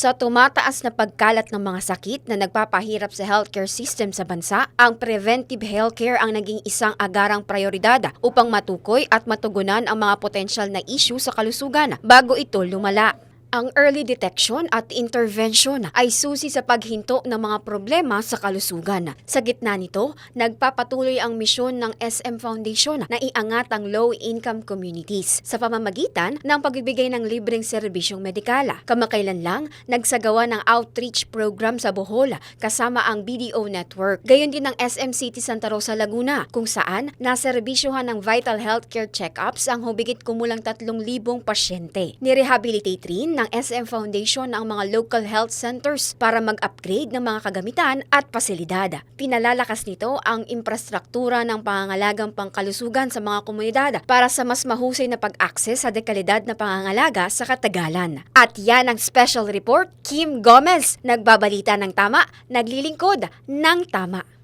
Sa tumataas na pagkalat ng mga sakit na nagpapahirap sa healthcare system sa bansa, ang preventive healthcare ang naging isang agarang prioridad upang matukoy at matugunan ang mga potensyal na issue sa kalusugan bago ito lumala. Ang early detection at intervention ay susi sa paghinto ng mga problema sa kalusugan. Sa gitna nito, nagpapatuloy ang misyon ng SM Foundation na iangat ang low-income communities sa pamamagitan ng pagbibigay ng libreng serbisyong medikal. Kamakailan lang, nagsagawa ng outreach program sa Bohol kasama ang BDO Network. Gayon din ng SM City Santa Rosa, Laguna, kung saan naserbisyohan ng vital healthcare check-ups ang hubigit kumulang 3,000 pasyente. Nirehabilitate rin ng SM Foundation ang mga local health centers para mag-upgrade ng mga kagamitan at pasilidad. Pinalalakas nito ang infrastruktura ng pangangalagang pangkalusugan sa mga komunidad para sa mas mahusay na pag-access sa dekalidad na pangangalaga sa katagalan. At yan ang special report, Kim Gomez, nagbabalita ng tama, naglilingkod ng tama.